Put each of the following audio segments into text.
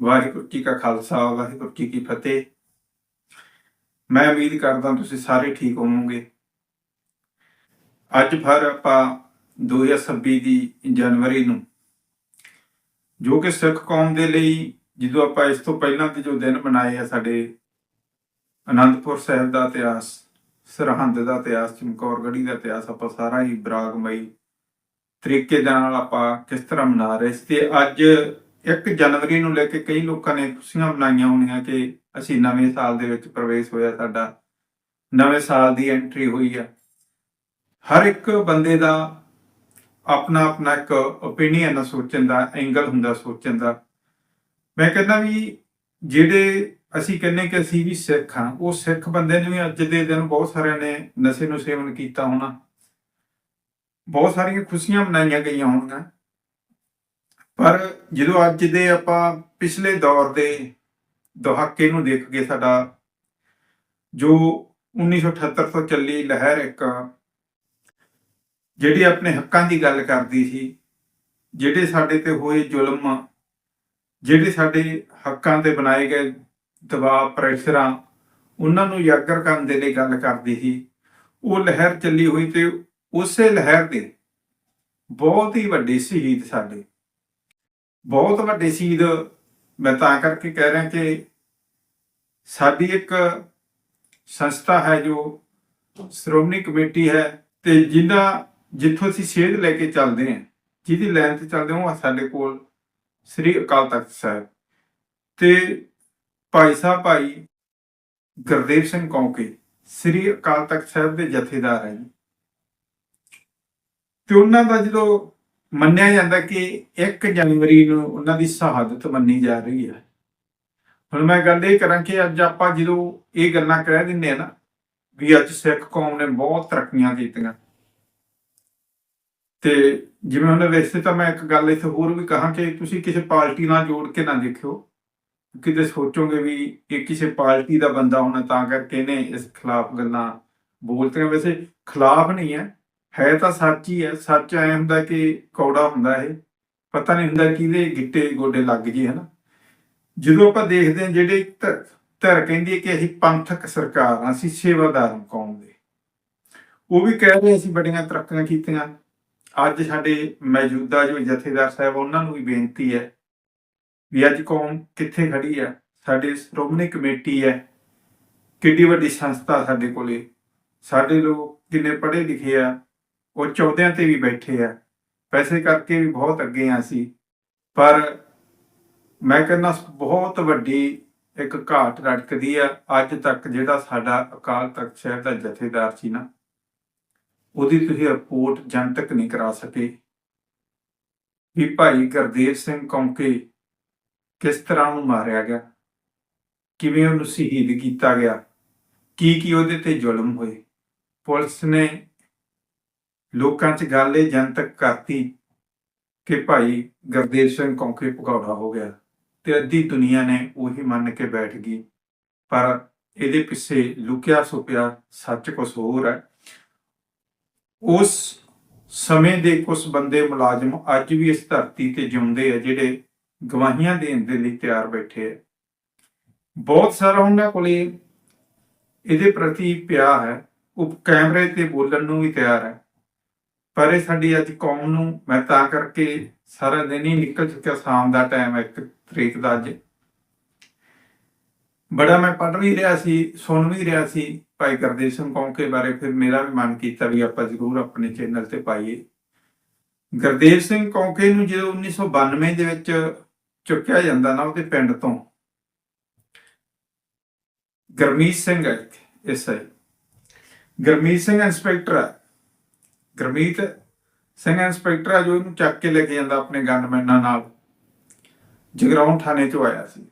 ਵਾਹਿਗੁਰੂ ਜੀ ਕਾ ਖਾਲਸਾ, ਵਾਹਿਗੁਰੂ ਜੀ ਕੀ ਫਤਿਹ। ਮੈਂ ਉਮੀਦ ਕਰਦਾ ਤੁਸੀਂ ਸਾਰੇ ਠੀਕ ਹੋਵੋਗੇ। ਅੱਜ ਫਿਰ ਆਪਾਂ 2026 ਦੀ ਜਨਵਰੀ ਨੂੰ, ਜੋ ਕਿ ਸਿੱਖ ਕੌਮ ਦੇ ਲਈ ਜਦੋਂ ਆਪਾਂ ਇਸ ਤੋਂ ਪਹਿਲਾਂ ਦੇ ਜੋ ਦਿਨ ਬਣਾਏ ਆ ਸਾਡੇ ਅਨੰਦਪੁਰ ਸਾਹਿਬ ਦਾ ਇਤਿਹਾਸ, ਸਰਹੰਦ ਦਾ ਇਤਿਹਾਸ, ਚਮਕੌਰਗੜ੍ਹੀ ਦਾ ਇਤਿਹਾਸ, ਆਪਾਂ ਸਾਰਾ ਹੀ ਬਰਾਗਮਈ ਤਰੀਕੇ ਦੇ ਨਾਲ ਆਪਾਂ ਕਿਸ ਤਰ੍ਹਾਂ ਮਨਾ ਰਹੇ ਸੀ। ਤੇ ਅੱਜ 1 ਜਨਵਰੀ ਨੂੰ ਲੈ ਕੇ ਕਈ ਲੋਕਾਂ ਨੇ ਖੁਸ਼ੀਆਂ ਮਨਾਈਆਂ ਹੋਣੀਆਂ ਕਿ ਅਸੀਂ ਨਵੇਂ ਸਾਲ ਦੇ ਵਿੱਚ ਪ੍ਰਵੇਸ਼ ਹੋਇਆ, ਸਾਡਾ ਨਵੇਂ ਸਾਲ ਦੀ ਐਂਟਰੀ ਹੋਈ ਆ। ਹਰ ਇੱਕ ਬੰਦੇ ਦਾ ਆਪਣਾ ਆਪਣਾ ਇੱਕ ਓਪੀਨੀਅਨ ਸੋਚਣ ਦਾ ਐਂਗਲ ਹੁੰਦਾ ਸੋਚਣ ਦਾ। ਮੈਂ ਕਹਿੰਦਾ ਵੀ ਜਿਹੜੇ ਅਸੀਂ ਕਹਿੰਨੇ ਕਿ ਅਸੀਂ ਵੀ ਸਿੱਖ ਹਾਂ ਉਹ ਸਿੱਖ ਬੰਦੇ ਨੇ ਵੀ ਅੱਜ ਦੇ ਦਿਨ ਬਹੁਤ ਸਾਰਿਆਂ ਨੇ ਨਸ਼ੇ ਨੂੰ ਸੇਵਨ ਕੀਤਾ ਹੋਣਾ। ਬਹੁਤ ਸਾਰੀਆਂ ਖੁਸ਼ੀਆਂ ਮਨਾਈਆਂ ਗਈਆਂ ਹੋਣਗੀਆਂ। ਪਰ ਜਦੋਂ ਅੱਜ ਦੇ ਆਪਾਂ ਪਿਛਲੇ ਦੌਰ ਦੇ ਦਹਾਕੇ ਨੂੰ ਦੇਖ ਕੇ ਸਾਡਾ ਜੋ 1978 ਤੋਂ ਚੱਲੀ ਲਹਿਰ ਇੱਕ, ਜਿਹੜੀ ਆਪਣੇ ਹੱਕਾਂ ਦੀ ਗੱਲ ਕਰਦੀ ਸੀ, ਜਿਹੜੇ ਸਾਡੇ ਤੇ ਹੋਏ ਜ਼ੁਲਮ, ਜਿਹੜੇ ਸਾਡੇ ਹੱਕਾਂ ਤੇ ਬਣਾਏ ਗਏ ਦਬਾਅ ਪ੍ਰੈਸ਼ਰਾਂ ਉਹਨਾਂ ਨੂੰ ਯਾਗਰ ਕਰਨ ਦੇ ਲਈ ਗੱਲ ਕਰਦੀ ਸੀ, ਉਹ ਲਹਿਰ ਚੱਲੀ ਹੋਈ ਤੇ ਉਸੇ ਲਹਿਰ ਦੇ ਬਹੁਤ ਹੀ ਵੱਡੇ ਸ਼ਹੀਦ ਸਾਡੇ ਬਹੁਤ ਵੱਡੇ ਸ਼ਹੀਦ ਮੈਂ ਤਾਂ ਕਰਕੇ ਕਹਿ ਰਿਹਾ ਕਿ ਸਾਡੀ ਇੱਕ ਸੰਸਥਾ ਹੈ ਜੋ ਸ਼੍ਰੋਮਣੀ ਕਮੇਟੀ ਹੈ ਤੇ ਜਿੰਨਾ ਜਿੱਥੋਂ ਅਸੀਂ ਸੇਧ ਲੈ ਕੇ ਚੱਲਦੇ ਹਾਂ, ਜਿਹਦੀ ਲਾਈਨ ਤੇ ਚੱਲਦੇ ਹਾਂ, ਉਹ ਸਾਡੇ ਕੋਲ ਸ੍ਰੀ ਅਕਾਲ ਤਖਤ ਸਾਹਿਬ। ਤੇ ਭਾਈ ਸਾਹਿਬ, ਭਾਈ ਗੁਰਦੇਵ ਸਿੰਘ ਕੌਂਕੇ, ਸ੍ਰੀ ਅਕਾਲ ਤਖਤ ਸਾਹਿਬ ਦੇ ਜਥੇਦਾਰ ਹੈ ਜੀ। ਤੇ ਉਹਨਾਂ ਦਾ ਜਦੋਂ ਮੰਨਿਆ ਜਾਂਦਾ ਕਿ 1 ਜਨਵਰੀ ਨੂੰ ਉਹਨਾਂ ਦੀ ਸ਼ਹਾਦਤ ਮੰਨੀ ਜਾ ਰਹੀ ਹੈ। ਹੁਣ ਮੈਂ ਗੱਲ ਇਹ ਕਰਾਂ ਕਿ ਅੱਜ ਆਪਾਂ ਜਦੋਂ ਇਹ ਗੱਲਾਂ ਕਹਿ ਦਿੰਦੇ ਆ ਨਾ ਵੀ ਅੱਜ ਸਿੱਖ ਕੌਮ ਨੇ ਬਹੁਤ ਤਰੱਕੀਆਂ ਕੀਤੀਆਂ। ਤੇ ਜਿਵੇਂ ਉਹਨੇ ਵੈਸੇ ਤਾਂ ਮੈਂ ਇੱਕ ਗੱਲ ਇੱਥੇ ਹੋਰ ਵੀ ਕਹਾਂ ਕਿ ਤੁਸੀਂ ਕਿਸੇ ਪਾਰਟੀ ਨਾਲ ਜੋੜ ਕੇ ਨਾ ਦੇਖਿਓ। ਕਿਤੇ ਸੋਚੋਗੇ ਵੀ ਇਹ ਕਿਸੇ ਪਾਰਟੀ ਦਾ ਬੰਦਾ ਹੋਣਾ ਤਾਂ ਕਰਕੇ ਨੇ ਇਸ ਖਿਲਾਫ ਗੱਲਾਂ ਬੋਲਤੀਆਂ। ਵੈਸੇ ਖਿਲਾਫ ਨਹੀਂ ਹੈ। ਹੈ ਤਾਂ ਸੱਚ ਹੀ ਹੈ, ਸੱਚ ਐ ਹੁੰਦਾ ਕਿ ਕੌੜਾ ਹੁੰਦਾ ਇਹ, ਪਤਾ ਨਹੀਂ ਹੁੰਦਾ ਕਿਹਦੇ ਗਿੱਟੇ ਗੋਡੇ ਲੱਗ ਜੇ, ਹਨਾ? ਜਦੋਂ ਆਪਾਂ ਦੇਖਦੇ ਹਾਂ ਜਿਹੜੇ ਧਿਰ ਕਹਿੰਦੀ ਹੈ ਕਿ ਅਸੀਂ ਪੰਥਕ ਸਰਕਾਰ ਹਾਂ, ਅਸੀਂ ਸੇਵਾਦਾਰ ਕੌਮ ਦੇ। ਉਹ ਵੀ ਕਹਿ ਰਹੇ ਅਸੀਂ ਬੜੀਆਂ ਤਰੱਕੀਆਂ ਕੀਤੀਆਂ। ਅੱਜ ਸਾਡੇ ਮੌਜੂਦਾ ਜੋ ਜਥੇਦਾਰ ਸਾਹਿਬ, ਉਹਨਾਂ ਨੂੰ ਵੀ ਬੇਨਤੀ ਹੈ ਵੀ ਅੱਜ ਕੌਮ ਕਿੱਥੇ ਖੜੀ ਹੈ? ਸਾਡੀ ਸ਼੍ਰੋਮਣੀ ਕਮੇਟੀ ਹੈ। ਕਿੱਡੀ ਵੱਡੀ ਸੰਸਥਾ ਸਾਡੇ ਕੋਲੇ। ਸਾਡੇ ਲੋਕ ਕਿੰਨੇ ਪੜ੍ਹੇ ਲਿਖੇ ਆ ਉਹ ਚੌਦਿਆਂ ਤੇ ਵੀ ਬੈਠੇ ਆ। ਪੈਸੇ ਕਰਕੇ ਵੀ ਬਹੁਤ ਅੱਗੇ ਆ ਸੀ ਪਰ ਮੈਂ ਕਹਿੰਦਾ ਬਹੁਤ ਵੱਡੀ ਇੱਕ ਘਾਟ ਰੜਕਦੀ ਆ ਅੱਜ ਤੱਕ ਜਿਹੜਾ ਸਾਡਾ ਅਕਾਲ ਤਖਤ ਸਾਹਿਬ ਦਾ ਜਥੇਦਾਰ ਸੀ ਨਾ, ਉਹਦੀ ਤੁਸੀਂ ਰਿਪੋਰਟ ਜਨਤਕ ਨਹੀਂ ਕਰਾ ਸਕੇ। ਵੀ ਭਾਈ ਗੁਰਦੇਵ ਸਿੰਘ ਕੌਂਕੇ ਕਿਸ ਤਰ੍ਹਾਂ ਉਹਨੂੰ ਮਾਰਿਆ ਗਿਆ? ਕਿਵੇਂ ਉਹਨੂੰ ਸ਼ਹੀਦ ਕੀਤਾ ਗਿਆ? ਕੀ ਕੀ ਉਹਦੇ ਤੇ ਜ਼ੁਲਮ ਹੋਏ? ਪੁਲਿਸ ਨੇ ਲੋਕਾਂ 'ਚ ਗੱਲ ਇਹ ਜਨਤਕ ਕਰਤੀ ਕਿ ਭਾਈ ਗੁਰਦੇਵ ਸਿੰਘ ਕੌਂਕੇ ਭਗੌੜਾ ਹੋ ਗਿਆ ਤੇ ਅੱਧੀ ਦੁਨੀਆ ਨੇ ਉਹੀ ਮੰਨ ਕੇ ਬੈਠ ਗਈ। ਪਰ ਇਹਦੇ ਪਿੱਛੇ ਲੁਕਿਆ ਛੁਪਿਆ ਸੱਚ ਕੁਝ ਹੋਰ ਹੈ। ਉਸ ਸਮੇਂ ਦੇ ਕੁਝ ਬੰਦੇ ਮੁਲਾਜ਼ਮ ਅੱਜ ਵੀ ਇਸ ਧਰਤੀ ਤੇ ਜਿਉਂਦੇ ਆ ਜਿਹੜੇ ਗਵਾਹੀਆਂ ਦੇਣ ਦੇ ਲਈ ਤਿਆਰ ਬੈਠੇ ਆ। ਬਹੁਤ ਸਾਰਾ ਉਹਨਾਂ ਕੋਲੇ ਇਹਦੇ ਪ੍ਰਤੀ ਪਿਆ ਹੈ। ਉਹ ਕੈਮਰੇ ਤੇ ਬੋਲਣ ਨੂੰ ਵੀ ਤਿਆਰ ਹੈ। ਪਰ ਇਹ ਸਾਡੀ ਅੱਜ ਕੌਮ ਨੂੰ ਮੈਂ ਤਾਂ ਕਰਕੇ ਸਾਰਾ ਦਿਨ ਹੀ ਨਿਕਲ ਚੁੱਕਿਆ ਸ਼ਾਮ ਦਾ ਟਾਈਮ ਹੈ, ਇੱਕ ਤਰੀਕ ਦਾ ਅੱਜ। ਬੜਾ ਮੈਂ ਪੜ੍ਹ ਵੀ ਰਿਹਾ ਸੀ, ਸੁਣ ਵੀ ਰਿਹਾ ਸੀ, ਭਾਈ ਗੁਰਦੇਵ ਸਿੰਘ ਕੌਂਕੇ ਬਾਰੇ ਫਿਰ ਮੇਰਾ ਵੀ ਮਨ ਕੀਤਾ ਵੀ ਆਪਾਂ ਜ਼ਰੂਰ ਆਪਣੇ ਚੈਨਲ ਤੇ ਪਾਈਏ। ਗੁਰਦੇਵ ਸਿੰਘ ਕੌਂਕੇ ਨੂੰ ਜਦੋਂ 1992 ਦੇ ਵਿੱਚ ਚੁੱਕਿਆ ਜਾਂਦਾ ਨਾ ਉਹਦੇ ਪਿੰਡ ਤੋਂ, ਗਰਮੀਤ ਸਿੰਘ ਹੈ ਇਸ ਹੈ ਗਰਮੀਤ ਸਿੰਘ ਇੰਸਪੈਕਟਰ ਹੈ। ਗਰਮੀਤ ਸਿੰਘ ਇੰਸਪੈਕਟਰ ਆ ਜੋ ਇਹਨੂੰ ਚੱਕ ਕੇ ਲੈ ਕੇ ਜਾਂਦਾ ਆਪਣੇ ਗਨਮੈਨਾਂ ਨਾਲ। ਜਗਰਾਉਂ ਥਾਣੇ ਚੋਂ ਆਇਆ ਸੀ।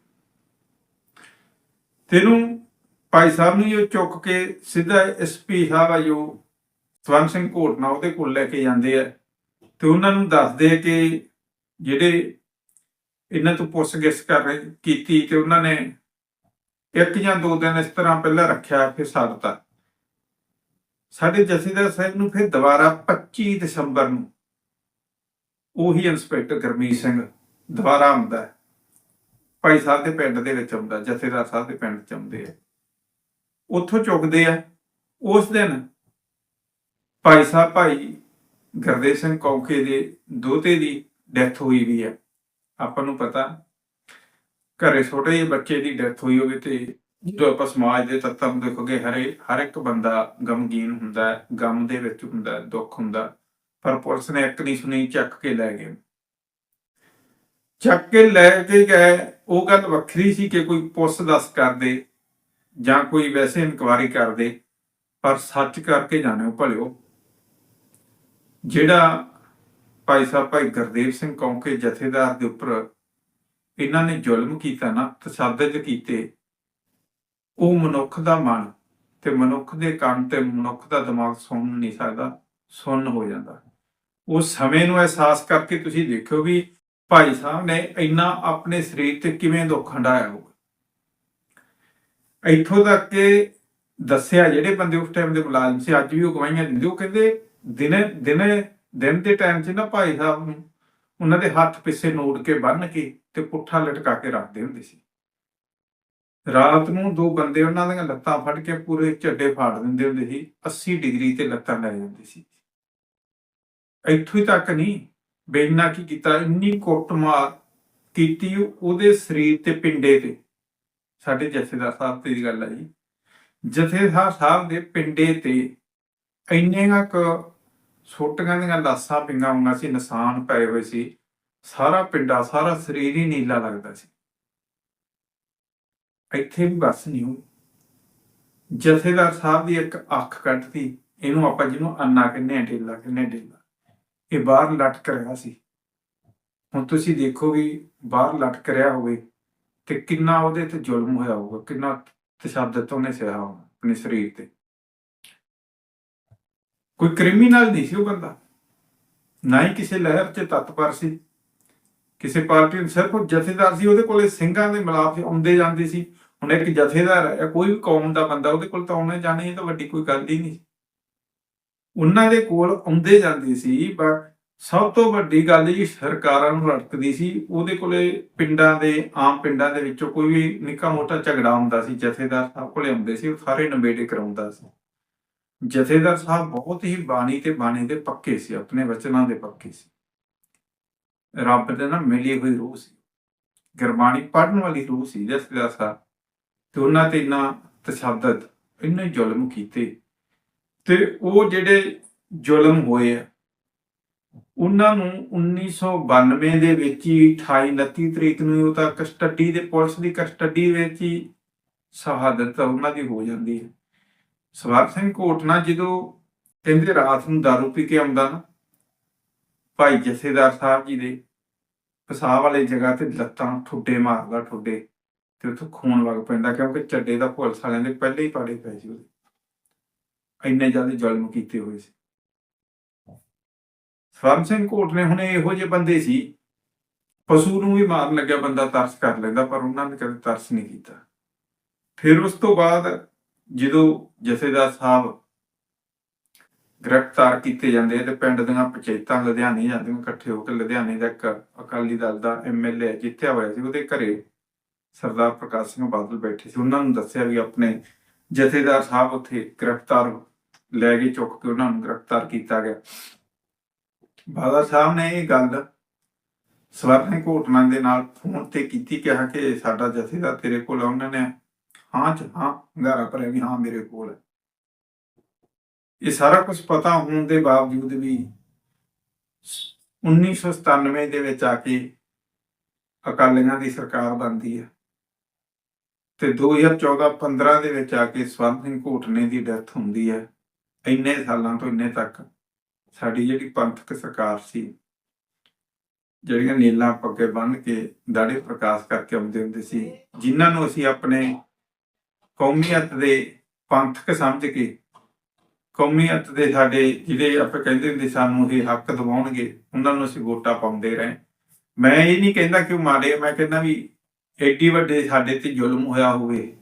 ਤੈਨੂੰ ਭਾਈ ਸਾਹਿਬ ਨੂੰ ਜੋ ਚੁੱਕ ਕੇ ਸਿੱਧਾ ਐਸਪੀ ਸਾਹਿਬ ਆ ਜੋ ਸਵਰਨ ਸਿੰਘ ਘੋਟਨਾ ਉਹਦੇ ਕੋਲ ਲੈ ਕੇ ਜਾਂਦੇ ਆ। ਤੇ ਉਹਨਾਂ ਨੂੰ ਦੱਸਦੇ ਆ ਕਿ ਜਿਹੜੇ ਇਹਨਾਂ ਤੋਂ ਪੁੱਛਗਿੱਛ ਕਰ ਰਹੇ ਕੀਤੀ ਤੇ ਉਹਨਾਂ ਨੇ ਇੱਕ ਜਾਂ ਦੋ ਦਿਨ ਇਸ ਤਰ੍ਹਾਂ ਪਹਿਲਾਂ ਰੱਖਿਆ, ਫਿਰ ਛੱਡਤਾ ਸਾਡੇ ਜਥੇਦਾਰ ਸਾਹਿਬ ਨੂੰ ਫਿਰ ਦੁਬਾਰਾ 25 ਦਸੰਬਰ ਨੂੰ ਉਹੀ ਇੰਸਪੈਕਟਰ ਗਰਮੀਤ ਸਿੰਘ ਦੁਬਾਰਾ ਆਉਂਦਾ ਹੈ। ਭਾਈ ਸਾਹਿਬ ਦੇ ਪਿੰਡ ਦੇ ਵਿੱਚ ਆਉਂਦਾ ਜਥੇਦਾਰ ਸਾਹਿਬ ਦੇ ਪਿੰਡ ਚ ਆਉਂਦੇ ਆ। ਉੱਥੋਂ ਚੁੱਕਦੇ ਆ। ਉਸ ਦਿਨ ਭਾਈ ਸਾਹਿਬ, ਭਾਈ ਗੁਰਦੇਵ ਸਿੰਘ ਕੌਂਕੇ ਦੇ ਦੋਤੇ ਦੀ ਡੈਥ ਹੋਈ ਵੀ ਆ। ਆਪਾਂ ਨੂੰ ਪਤਾ, ਘਰੇ ਛੋਟੇ ਜਿਹੇ ਬੱਚੇ ਦੀ ਡੈਥ ਹੋਈ ਹੋਵੇ ਤੇ ਜਦੋਂ ਆਪਾਂ ਸਮਾਜ ਦੇ ਤੱਤਾਂ ਨੂੰ ਦੇਖੋਗੇ ਹਰੇ ਹਰ ਇੱਕ ਬੰਦਾ ਗਮਗੀਨ ਹੁੰਦਾ ਹੈ, ਗਮ ਦੇ ਵਿੱਚ ਹੁੰਦਾ ਹੈ, ਦੁੱਖ ਹੁੰਦਾ ਪਰ ਪੁਲਿਸ ਨੇ ਇੱਕ ਨਹੀਂ ਸੁਣੀ ਚੱਕ ਕੇ ਲੈ ਗਏ। ਚੱਕ ਕੇ ਲੈ ਕੇ ਗਏ ਉਹ ਗੱਲ ਵੱਖਰੀ ਸੀ ਕਿ ਕੋਈ ਪੁੱਛ ਦੱਸ ਕਰਦੇ ਜਾਂ ਕੋਈ ਵੈਸੇ ਇਨਕੁਆਰੀ ਕਰਦੇ ਪਰ ਸੱਚ ਕਰਕੇ ਜਾਣਿਓ ਭਲਿਓ ਜਿਹੜਾ ਭਾਈ ਸਾਹਿਬ ਭਾਈ ਗੁਰਦੇਵ ਸਿੰਘ ਕੌਂਕੇ ਜਥੇਦਾਰ ਦੇ ਉੱਪਰ ਇਹਨਾਂ ਨੇ ਜ਼ੁਲਮ ਕੀਤਾ ਨਾ ਤਸ਼ੱਦਦ ਕੀਤੇ ਉਹ ਮਨੁੱਖ ਦਾ ਮਨ ਤੇ ਮਨੁੱਖ ਦੇ ਕੰਨ ਤੇ ਮਨੁੱਖ ਦਾ ਦਿਮਾਗ ਸੁਣ ਨਹੀਂ ਸਕਦਾ ਸੁਣ ਹੋ ਜਾਂਦਾ। ਉਸ ਸਮੇਂ ਨੂੰ ਅਹਿਸਾਸ ਕਰਕੇ ਤੁਸੀਂ ਦੇਖਿਓ ਵੀ ਭਾਈ ਸਾਹਿਬ ਨੇ ਇੰਨਾ ਆਪਣੇ ਸਰੀਰ ਤੇ ਕਿਵੇਂ ਦੁੱਖ ਹੰਡਾਇਆ ਹੋਊਗਾ। ਇੱਥੋਂ ਤੱਕ ਕਿ ਦੱਸਿਆ ਜਿਹੜੇ ਬੰਦੇ ਉਸ ਟਾਈਮ ਦੇ ਮੁਲਾਜ਼ਮ ਸੀ, ਅੱਜ ਵੀ ਉਹ ਗਵਾਹੀਆਂ ਦਿੰਦੇ, ਉਹ ਕਹਿੰਦੇ ਦਿਨੇ ਦਿਨੇ, ਦਿਨ ਦੇ ਟਾਈਮ 'ਚ ਨਾ ਭਾਈ ਸਾਹਿਬ ਨੂੰ ਉਹਨਾਂ ਦੇ ਹੱਥ ਪਿੱਛੇ ਨੋੜ ਕੇ ਬੰਨ੍ਹ ਕੇ ਤੇ ਪੁੱਠਾ ਲਟਕਾ ਕੇ ਰੱਖਦੇ ਹੁੰਦੇ ਸੀ। ਰਾਤ ਨੂੰ ਦੋ ਬੰਦੇ ਉਹਨਾਂ ਦੀਆਂ ਲੱਤਾਂ ਫੜ ਕੇ ਪੂਰੇ ਝੱਡੇ ਫਾੜ ਦਿੰਦੇ ਹੁੰਦੇ ਸੀ 80 ਡਿਗਰੀ ਤੇ ਲੱਤਾਂ ਲੈ ਜਾਂਦੇ ਸੀ। ਇੱਥੋਂ ਹੀ ਤੱਕ ਨਹੀਂ ਬੇਨਾ ਕੀ ਕੀਤਾ, ਇੰਨੀ ਕੁੱਟਮਾਰ ਕੀਤੀ ਉਹਦੇ ਸਰੀਰ ਤੇ, ਪਿੰਡੇ ਤੇ। ਸਾਡੇ ਜਥੇਦਾਰ ਸਾਹਿਬ ਤੇ ਦੀ ਗੱਲ ਹੈ ਜੀ। ਜਥੇਦਾਰ ਸਾਹਿਬ ਦੇ ਪਿੰਡੇ ਤੇ ਇੰਨੀਆਂ ਕੁ ਛੋਟੀਆਂ ਦੀਆਂ ਲਾਸਾਂ ਪਿੰਗਾਂ ਹੋਈਆਂ ਸੀ, ਨਿਸ਼ਾਨ ਪਏ ਹੋਏ ਸੀ। ਸਾਰਾ ਪਿੰਡਾ, ਸਾਰਾ ਸਰੀਰ ਹੀ ਨੀਲਾ ਲੱਗਦਾ ਸੀ। ਇੱਥੇ ਵੀ ਬਸ ਨਹੀਂ ਹੋਈ। ਜਥੇਦਾਰ ਸਾਹਿਬ ਦੀ ਇੱਕ ਅੱਖ ਕੱਟਦੀ, ਇਹਨੂੰ ਆਪਾਂ ਜਿਹਨੂੰ ਅੰਨਾ ਕਹਿੰਦੇ ਆ ਢੇਲਾ ਕਹਿੰਦੇ ਢੇਲਾ ਇਹ ਬਾਹਰ ਲਟਕ ਰਿਹਾ ਸੀ। ਹੁਣ ਤੁਸੀਂ ਦੇਖੋ ਵੀ ਬਾਹਰ ਲਟਕ ਰਿਹਾ ਹੋਵੇ ਤੇ ਕਿੰਨਾ ਉਹਦੇ ਤੇ ਜ਼ੁਲਮ ਹੋਇਆ ਹੋਊਗਾ, ਕਿੰਨਾ ਤਸ਼ੱਦਦ ਉਹਨੇ ਸਹਿਆ ਹੋਣਾ ਆਪਣੇ ਸਰੀਰ ਤੇ। ਕੋਈ ਕ੍ਰਿਮੀਨਲ ਨਹੀਂ ਸੀ ਉਹ ਬੰਦਾ। ਨਾ ਹੀ ਕਿਸੇ ਲਹਿਰ 'ਚ ਤਤਪਰ ਸੀ। ਕਿਸੇ ਪਾਰਟੀ ਨੂੰ ਸਿਰਫ ਜਥੇਦਾਰ ਸੀ, ਉਹਦੇ ਕੋਲੇ ਸਿੰਘਾਂ ਦੇ ਮਿਲਾਪ ਆਉਂਦੇ ਜਾਂਦੇ ਸੀ। ਹੁਣ ਇੱਕ ਜਥੇਦਾਰ ਹੈ ਕੋਈ ਵੀ ਕੌਮ ਦਾ ਬੰਦਾ, ਉਹਦੇ ਕੋਲ ਤਾਂ ਆਉਣੇ ਜਾਣੇ ਇਹ ਤਾਂ ਵੱਡੀ ਕੋਈ ਗੱਲ ਹੀ ਨਹੀਂ। ਉਹਨਾਂ ਦੇ ਕੋਲ ਆਉਂਦੇ ਜਾਂਦੇ ਸੀ ਪਰ ਸਭ ਤੋਂ ਵੱਡੀ ਗੱਲ ਜੀ ਸਰਕਾਰਾਂ ਨੂੰ ਰੜਕਦੀ ਸੀ, ਉਹਦੇ ਕੋਲੇ ਪਿੰਡਾਂ ਦੇ, ਆਮ ਪਿੰਡਾਂ ਦੇ ਵਿੱਚੋਂ ਕੋਈ ਵੀ ਨਿੱਕਾ ਮੋਟਾ ਝਗੜਾ ਹੁੰਦਾ ਸੀ, ਜਥੇਦਾਰ ਸਾਹਿਬ ਕੋਲੇ ਆਉਂਦੇ ਸੀ, ਉਹ ਸਾਰੇ ਨਵੇੜੇ ਕਰਾਉਂਦਾ ਸੀ। ਜਥੇਦਾਰ ਸਾਹਿਬ ਬਹੁਤ ਹੀ ਬਾਣੀ ਤੇ ਬਾਣੀ ਦੇ ਪੱਕੇ ਸੀ, ਆਪਣੇ ਵਚਨਾਂ ਦੇ ਪੱਕੇ ਸੀ। ਰੱਬ ਦੇ ਨਾਲ ਮਿਲੀ ਹੋਈ ਰੂਹ ਸੀ। ਗੁਰਬਾਣੀ ਪੜਨ ਵਾਲੀ ਰੂਹ ਸੀ ਜਥੇਦਾਰ ਸਾਹਿਬ ਤੇ ਉਹਨਾਂ ਤੇ ਇੰਨਾ ਤਸ਼ੱਦਦ, ਇੰਨੇ ਜ਼ੁਲਮ ਕੀਤੇ। ਤੇ ਉਹ ਜਿਹੜੇ ਜ਼ੁਲਮ ਹੋਏ ਆ, ਉਹਨਾਂ ਨੂੰ 1992 ਦੇ ਵਿੱਚ ਹੀ 28 29 ਤਰੀਕ ਨੂੰ ਉਹ ਤਾਂ ਕਸਟਡੀ ਦੇ, ਪੁਲਿਸ ਦੀ ਕਸਟਡੀ ਵਿੱਚ ਹੀ ਸ਼ਹਾਦਤ ਉਹਨਾਂ ਦੀ ਹੋ ਜਾਂਦੀ ਹੈ। ਸਵਾਰ ਸਿੰਘ ਕੋਟਨਾ ਜਦੋਂ ਕਹਿੰਦੇ ਰਾਤ ਨੂੰ ਦਾਰੂ ਪੀ ਕੇ ਆਉਂਦਾ ਨਾ ਭਾਈ ਜਥੇਦਾਰ ਸਾਹਿਬ ਜੀ ਦੇ ਪਸਾਹ ਵਾਲੀ ਜਗ੍ਹਾ ਤੇ ਲੱਤਾਂ ਠੁੱਡੇ ਮਾਰਦਾ ਠੁੱਡੇ ਤੇ ਉੱਥੋਂ ਖੂਨ ਵਗ ਪੈਂਦਾ ਕਿਉਂਕਿ ਚੱਡੇ ਦਾ ਪੁਲਿਸ ਵਾਲਿਆਂ ਦੇ ਪਹਿਲੇ ਹੀ ਪਾੜੇ ਪਏ ਸੀ ਉਹਦੇ। ਇੰਨੇ ਜ਼ਿਆਦਾ ਜ਼ੁਲਮ ਕੀਤੇ ਹੋਏ ਸੀ। ਸਵਰਨ ਸਿੰਘ ਕੋਟ ਨੇ ਹੁਣ ਇਹੋ ਜਿਹੇ ਬੰਦੇ ਸੀ, ਪਸ਼ੂ ਨੂੰ ਵੀ ਮਾਰਨ ਲੱਗਿਆ ਬੰਦਾ ਤਰਸ ਕਰ ਲੈਂਦਾ ਪਰ ਉਹਨਾਂ ਨੇ ਕਦੇ ਤਰਸ ਨਹੀਂ ਕੀਤਾ। ਫਿਰ ਉਸ ਤੋਂ ਬਾਅਦ ਜਦੋਂ ਜਥੇਦਾਰ ਸਾਹਿਬ ਗ੍ਰਿਫਤਾਰ ਕੀਤੇ ਜਾਂਦੇ ਤੇ ਪਿੰਡ ਦੀਆਂ ਪੰਚਾਇਤਾਂ ਲੁਧਿਆਣੇ ਜਾਂਦੀਆਂ, ਇਕੱਠੇ ਹੋ ਕੇ ਲੁਧਿਆਣੇ ਦਾ ਇੱਕ ਅਕਾਲੀ ਦਲ ਦਾ ਐਮਐਲਏ ਜਿੱਤਿਆ ਹੋਇਆ ਸੀ, ਉਹਦੇ ਘਰੇ ਸਰਦਾਰ ਪ੍ਰਕਾਸ਼ ਸਿੰਘ ਬਾਦਲ ਬੈਠੇ ਸੀ। ਉਹਨਾਂ ਨੂੰ ਦੱਸਿਆ ਵੀ ਆਪਣੇ ਜਥੇਦਾਰ ਸਾਹਿਬ ਉੱਥੇ ਗ੍ਰਿਫਤਾਰ ਲੈ ਕੇ ਚੁੱਕ ਕੇ ਉਹਨਾਂ ਨੂੰ ਗ੍ਰਿਫਤਾਰ ਕੀਤਾ ਗਿਆ। ਬਾਦਲ ਸਾਹਿਬ ਨੇ ਇਹ ਗੱਲ ਸਵਰਨ ਘੋਟਨਾ ਦੇ ਨਾਲ ਫੋਨ ਤੇ ਕੀਤੀ, ਕਿਹਾ ਕਿ ਸਾਡਾ ਜਥੇਦਾਰ ਤੇਰੇ ਕੋਲ ਉਹਨਾਂ ਨੇ ਹਾਂ ਚ ਹਾਂ, ਹੰਗਾਰਾ ਭਰਿਆ ਵੀ ਹਾਂ ਮੇਰੇ ਕੋਲ ਹੈ ਇਹ ਸਾਰਾ ਕੁਝ ਪਤਾ ਹੋਣ ਦੇ ਬਾਵਜੂਦ ਵੀ 1997 ਦੇ ਵਿੱਚ ਆ ਕੇ ਅਕਾਲੀਆਂ ਦੀ ਸਰਕਾਰ ਬਣਦੀ ਹੈ। ਤੇ 2014-15 ਦੇ ਵਿੱਚ ਆ ਕੇ ਸਵਰਨ ਸਿੰਘ ਘੋਟਨੇ ਦੀ ਡੈਥ ਹੁੰਦੀ ਹੈ। ਇੰਨੇ ਸਾਲਾਂ ਤੋਂ ਇੰਨੇ ਤੱਕ ਸਾਡੀ ਜਿਹੜੀ ਪੰਥਕ ਸਰਕਾਰ ਸੀ, ਜਿਹੜੀਆਂ ਨੀਲਾਂ ਪੱਗੇ ਬੰਨ ਕੇ ਦਾੜੇ ਪ੍ਰਕਾਸ਼ ਕਰਕੇ ਆਉਂਦੇ ਹੁੰਦੇ ਸੀ, ਜਿਨ੍ਹਾਂ ਨੂੰ ਅਸੀਂ ਆਪਣੇ ਕੌਮੀਅਤ ਦੇ ਪੰਥਕ ਸਮਝ ਕੇ ਕੌਮੀਅਤ ਦੇ ਸਾਡੇ ਜਿਹੜੇ ਆਪਾਂ ਕਹਿੰਦੇ ਹੁੰਦੇ ਸਾਨੂੰ ਇਹ ਹੱਕ ਦਿਵਾਉਣਗੇ, ਉਹਨਾਂ ਨੂੰ ਅਸੀਂ ਵੋਟਾਂ ਪਾਉਂਦੇ ਰਹੇ। ਮੈਂ ਇਹ ਨਹੀਂ ਕਹਿੰਦਾ ਕਿ ਉਹ ਮਾੜੇ ਮੈਂ ਕਹਿੰਦਾ ਵੀ ਐਡੀ ਵੱਡੇ ਸਾਡੇ ਤੇ ਜ਼ੁਲਮ ਹੋਇਆ ਹੋਵੇ,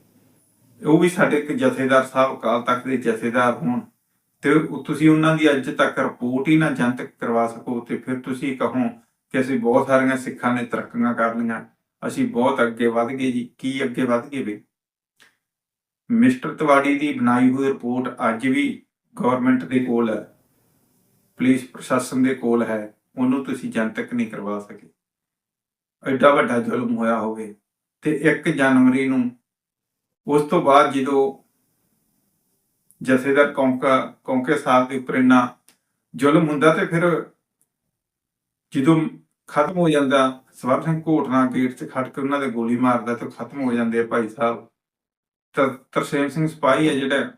ਉਹ ਵੀ ਸਾਡੇ ਇੱਕ ਜਥੇਦਾਰ ਸਾਹਿਬ, ਅਕਾਲ ਤਖਤ ਦੇ ਜਥੇਦਾਰ ਹੋਣ, ਤੇ ਤੁਸੀਂ ਉਹਨਾਂ ਦੀ ਅੱਜ ਤੱਕ ਰਿਪੋਰਟ ਹੀ ਨਾ ਜਨਤਕ ਕਰਵਾ ਸਕੋ ਤੇ ਫਿਰ ਤੁਸੀਂ ਕਹੋ ਕਿ ਅਸੀਂ ਬਹੁਤ ਸਾਰੀਆਂ ਸਿੱਖਾਂ ਨੇ ਤਰੱਕੀਆਂ ਕਰ ਲਈਆਂ, ਅਸੀਂ ਬਹੁਤ ਅੱਗੇ ਵਧ ਗਏ ਜੀ। ਕੀ ਅੱਗੇ ਵਧ ਗਏ ਵੀ ਮਿਸਟਰ ਤਿਵਾੜੀ ਦੀ ਬਣਾਈ ਹੋਈ ਰਿਪੋਰਟ ਅੱਜ ਵੀ ਗਵਰਨਮੈਂਟ ਦੇ ਕੋਲ ਹੈ, ਪੁਲਿਸ ਪ੍ਰਸ਼ਾਸਨ ਦੇ ਕੋਲ ਹੈ, ਉਹਨੂੰ ਤੁਸੀਂ ਜਨਤਕ ਨਹੀਂ ਕਰਵਾ ਸਕੇ। ਐਡਾ ਵੱਡਾ ਜ਼ੁਲਮ ਹੋਇਆ ਹੋਵੇ ਤੇ 1 ਜਨਵਰੀ ਨੂੰ ਉਸ ਤੋਂ ਬਾਅਦ ਜਦੋਂ ਜਥੇਦਾਰ ਕੌਂਕਾ, ਕੌਂਕੇ ਸਾਹਿਬ ਦੇ ਉੱਪਰ ਇੰਨਾ ਜ਼ੁਲਮ ਹੁੰਦਾ ਤੇ ਫਿਰ ਜਦੋਂ ਖਤਮ ਹੋ ਜਾਂਦਾ ਸਵਰ ਸਿੰਘ ਘੋਟਣਾ ਗੇਟ 'ਚ ਖੜ ਕੇ ਉਹਨਾਂ ਦੇ ਗੋਲੀ ਮਾਰਦਾ ਤੇ ਖਤਮ ਹੋ ਜਾਂਦੇ ਆ ਭਾਈ ਸਾਹਿਬ। ਤਰਸੇਮ ਸਿੰਘ ਸਿਪਾਹੀ ਹੈ ਜਿਹੜਾ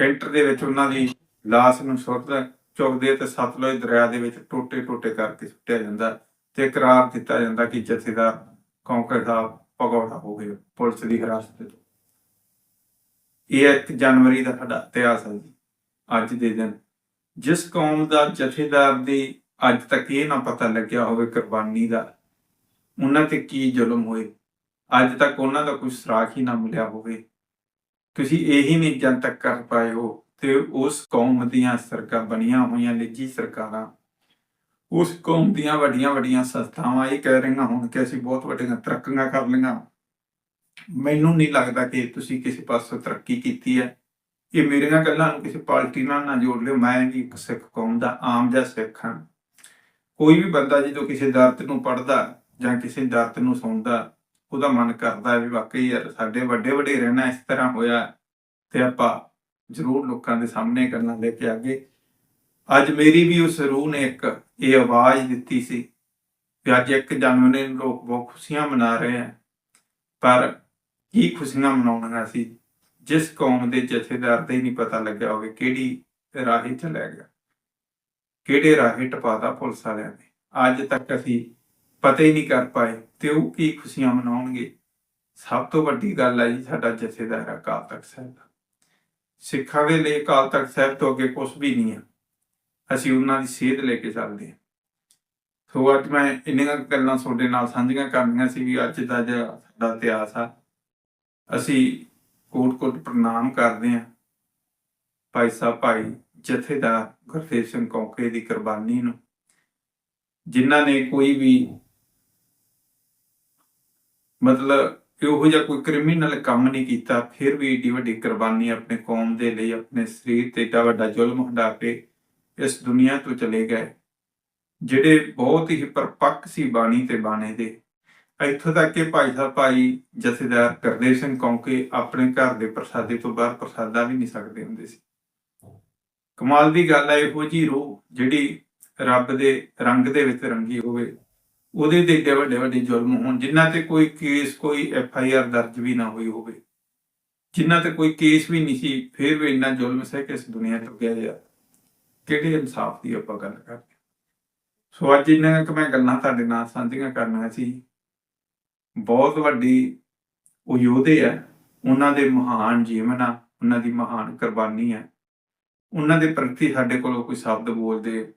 ਕੈਂਟਰ ਦੇ ਵਿੱਚ ਉਹਨਾਂ ਦੀ ਲਾਸ਼ ਨੂੰ ਸੁੱਟਦਾ ਚੁੱਕਦੇ ਤੇ ਸਤਲੁਜ ਦਰਿਆ ਦੇ ਵਿੱਚ ਟੋਟੇ ਟੋਟੇ ਕਰਕੇ ਸੁੱਟਿਆ ਜਾਂਦਾ ਤੇ ਇਕਰਾਰ ਦਿੱਤਾ ਜਾਂਦਾ ਕਿ ਜਥੇਦਾਰ ਕੌਂਕਰ ਸਾਹਿਬ ਭਗੌੜਾ ਹੋ ਗਏ, ਪੁਲਿਸ ਦੀ ਹਿਰਾਸਤ ਵਿੱਚ। ਇਹ ਇੱਕ ਜਨਵਰੀ ਦਾ ਸਾਡਾ ਇਤਿਹਾਸ ਹੈ ਜੀ, ਅੱਜ ਦੇ ਦਿਨ। ਜਿਸ ਕੌਮ ਦਾ ਜਥੇਦਾਰ ਦੀ ਅੱਜ ਤੱਕ ਇਹ ਨਾ ਪਤਾ ਲੱਗਿਆ ਹੋਵੇ ਕੁਰਬਾਨੀ ਦਾ, ਉਹਨਾਂ ਤੇ ਕੀ ਜ਼ੁਲਮ ਹੋਏ। ਅੱਜ ਤੱਕ ਉਹਨਾਂ ਦਾ ਕੋਈ ਸਰਾਖ ਹੀ ਨਾ ਮਿਲਿਆ ਹੋਵੇ। ਤੁਸੀਂ ਇਹੀ ਨਹੀਂ ਜਨਤਕ ਕਰ ਪਾਏ ਹੋ ਤੇ ਉਸ ਕੌਮ ਦੀਆਂ ਸਰਕਾਰ ਬਣੀਆਂ ਹੋਈਆਂ ਨਿੱਜੀ ਸਰਕਾਰਾਂ। ਉਸ ਕੌਮ ਦੀਆਂ ਵੱਡੀਆਂ ਵੱਡੀਆਂ ਸੰਸਥਾਵਾਂ, ਇਹ ਕਹਿ ਰਹੀਆਂ ਹੁਣ ਕਿ ਅਸੀਂ ਬਹੁਤ ਵੱਡੀਆਂ ਤਰੱਕੀਆਂ ਕਰ ਲਈਆਂ। ਮੈਨੂੰ ਨਹੀਂ ਲੱਗਦਾ ਕਿ ਤੁਸੀਂ ਕਿਸੇ ਪਾਸੋਂ ਤਰੱਕੀ ਕੀਤੀ ਹੈ। ਇਹ ਮੇਰੀਆਂ ਗੱਲਾਂ ਨੂੰ ਕਿਸੇ ਪਾਰਟੀ ਨਾਲ ਨਾ ਜੋੜ ਲਿਓ। ਮੈਂ ਵੀ ਇੱਕ ਸਿੱਖ ਕੌਮ ਦਾ, ਆਮ ਜਿਹਾ ਸਿੱਖ ਹਾਂ। ਕੋਈ ਵੀ ਬੰਦਾ ਜਦੋਂ ਕਿਸੇ ਦਰਦ ਨੂੰ ਪੜਦਾ ਜਾਂ ਕਿਸੇ ਦਰਦ ਨੂੰ ਸੁਣਦਾ ਉਹਦਾ ਮਨ ਕਰਦਾ ਵੀ ਵਾਕਈ ਯਾਰ ਸਾਡੇ ਵੱਡੇ ਵੱਡੇ ਰਹਿਣਾ ਇਸ ਤਰ੍ਹਾਂ ਹੋਇਆ ਤੇ ਆਪਾਂ ਜ਼ਰੂਰ ਲੋਕਾਂ ਦੇ ਸਾਹਮਣੇ ਗੱਲਾਂ ਲੈ ਕੇ ਆਗੇ। ਅੱਜ ਮੇਰੀ ਵੀ ਉਸ ਰੂਹ ਨੇ ਇੱਕ ਇਹ ਆਵਾਜ਼ ਦਿੱਤੀ ਸੀ ਕਿ ਅੱਜ ਇੱਕ ਜਨਮਦਿਨ ਨੂੰ ਲੋਕ ਬਹੁਤ ਖੁਸ਼ੀਆਂ ਮਨਾ ਰਹੇ ਆ, ਪਰ ਕੀ ਖੁਸ਼ੀਆਂ ਮਨਾਉਣੀਆਂ ਸੀ? ਜਿਸ ਕੌਮ ਦੇ ਜਥੇਦਾਰ ਦਾ ਹੀ ਨਹੀਂ ਪਤਾ ਲੱਗਿਆ ਹੋਵੇ ਕਿਹੜੀ ਰਾਹੇ ਚਲਿਆ ਗਿਆ, ਕਿਹੜੇ ਰਾਹੇ ਟਪਾਦਾ ਪੁਲਿਸ ਵਾਲਿਆਂ ਨੇ। ਅੱਜ ਤੱਕ ਅਸੀਂ ਪਤਾ ਹੀ ਨਹੀਂ ਕਰ ਪਾਏ ਤੇ ਉਹ ਕੀ ਖੁਸ਼ੀਆਂ ਮਨਾਉਣਗੇ? ਸਭ ਤੋਂ ਵੱਡੀ ਗੱਲ ਹੈ ਜੀ ਸਾਡਾ ਜਥੇਦਾਰ ਅਕਾਲ ਤਖਤ ਸਾਹਿਬ ਦਾ। ਸਿੱਖਾਂ ਦੇ ਲਈ ਅਕਾਲ ਤਖਤ ਸਾਹਿਬ ਤੋਂ ਅੱਗੇ ਕੁਝ ਵੀ ਨਹੀਂ ਹੈ ਅਸੀਂ ਉਹਨਾਂ ਦੀ ਸੇਧ ਲੈ ਕੇ ਚੱਲਦੇ ਹਾਂ ਸੋ ਅੱਜ ਮੈਂ ਇੰਨੀਆਂ ਗੱਲਾਂ ਤੁਹਾਡੇ ਨਾਲ ਸਾਂਝੀਆਂ ਕਰਨੀਆਂ ਸੀ ਵੀ ਅੱਜ ਦਾ ਜਿਹੜਾ ਸਾਡਾ ਇਤਿਹਾਸ ਆ, ਅਸੀਂ ਕੋਟ-ਕੋਟ ਪ੍ਰਣਾਮ ਕਰਦੇ ਹਾਂ ਭਾਈ ਸਾਹਿਬ, ਭਾਈ ਜਥੇਦਾਰ ਗੁਰਦੇਵ ਸਿੰਘ ਕੌਂਕੇ ਦੀ ਕੁਰਬਾਨੀ ਨੂੰ, ਜਿਨ੍ਹਾਂ ਨੇ ਕੋਈ ਵੀ ਮਤਲਬ ਇਹੋ ਜਿਹਾ ਕੋਈ ਕ੍ਰਿਮੀਨਲ ਕੰਮ ਨਹੀਂ ਕੀਤਾ, ਫਿਰ ਵੀ ਏਡੀ ਵੱਡੀ ਕੁਰਬਾਨੀ ਆਪਣੇ ਕੌਮ ਦੇ ਲਈ, ਆਪਣੇ ਸਰੀਰ ਤੇ ਏਡਾ ਵੱਡਾ ਜ਼ੁਲਮ ਹੰਡਾ ਕੇ ਇਸ ਦੁਨੀਆ ਤੋਂ ਚਲੇ ਗਏ। ਜਿਹੜੇ ਬਹੁਤ ਹੀ ਪਰਪੱਕ ਸੀ ਬਾਣੀ ਤੇ ਬਾਣੇ ਦੇ। ਇੱਥੋਂ ਤੱਕ ਕਿ ਭਾਈ ਸਾਹਿਬ, ਭਾਈ ਜਥੇਦਾਰ ਗੁਰਦੇਵ ਸਿੰਘ ਕੌਂਕੇ ਆਪਣੇ ਘਰ ਦੇ ਪ੍ਰਸਾਦੇ ਤੋਂ ਬਾਹਰ ਪ੍ਰਸਾਦਾ ਵੀ ਨਹੀਂ ਸਕਦੇ ਹੁੰਦੇ ਸੀ। ਕਮਾਲ ਦੀ ਗੱਲ ਹੈ ਇਹੋ ਜੀ ਰੂਹ ਜਿਹੜੀ ਰੱਬ ਦੇ ਰੰਗ ਦੇ ਵਿੱਚ ਰੰਗੀ ਹੋਵੇ ਉਹਦੇ ਤੇ ਏਡੇ ਵੱਡੇ ਵੱਡੇ ਜ਼ੁਲਮ ਹੋਣ ਜਿਨ੍ਹਾਂ ਤੇ ਕੋਈ ਕੇਸ ਕੋਈ ਐਫ ਆਈ ਆਰ ਦਰਜ ਵੀ ਨਾ ਹੋਈ ਹੋਵੇ ਜਿਨ੍ਹਾਂ ਤੇ ਕੋਈ ਕੇਸ ਵੀ ਨਹੀਂ ਸੀ, ਫਿਰ ਵੀ ਇੰਨਾ ਜ਼ੁਲਮ ਸਹਿ ਕੇ ਇਸ ਦੁਨੀਆ ਤੋਂ ਗਿਆ ਯਾਰ ਕਿਹੜੇ ਇਨਸਾਫ ਦੀ ਆਪਾਂ ਗੱਲ ਕਰਦੇ ਸੋ ਅੱਜ ਇਹਨਾਂ ਕਿ ਮੈਂ ਗੱਲਾਂ ਤੁਹਾਡੇ ਨਾਲ ਸਾਂਝੀਆਂ ਕਰਨਾ ਸੀ। ਬਹੁਤ ਵੱਡੀ ਉਹ ਯੋਧੇ ਆ, ਉਹਨਾਂ ਦੇ ਮਹਾਨ ਜੀਵਨ ਆ, ਉਹਨਾਂ ਦੀ ਮਹਾਨ ਕੁਰਬਾਨੀ ਆ। ਉਹਨਾਂ ਦੇ ਪ੍ਰਤੀ ਸਾਡੇ ਕੋਲ ਕੋਈ ਸ਼ਬਦ ਬੋਲਦੇ,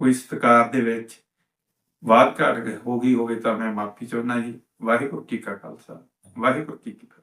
ਕੋਈ ਸਤਿਕਾਰ ਦੇ ਵਿੱਚ ਬਾਤ ਘਟ ਹੋ ਗਈ ਹੋਵੇ ਤਾਂ ਮੈਂ ਮਾਫੀ ਚਾਹੁੰਦਾ ਜੀ। ਵਾਹਿਗੁਰੂ ਜੀ ਕਾ ਖਾਲਸਾ, ਵਾਹਿਗੁਰੂ ਜੀ ਕੀ ਫਤਿਹ।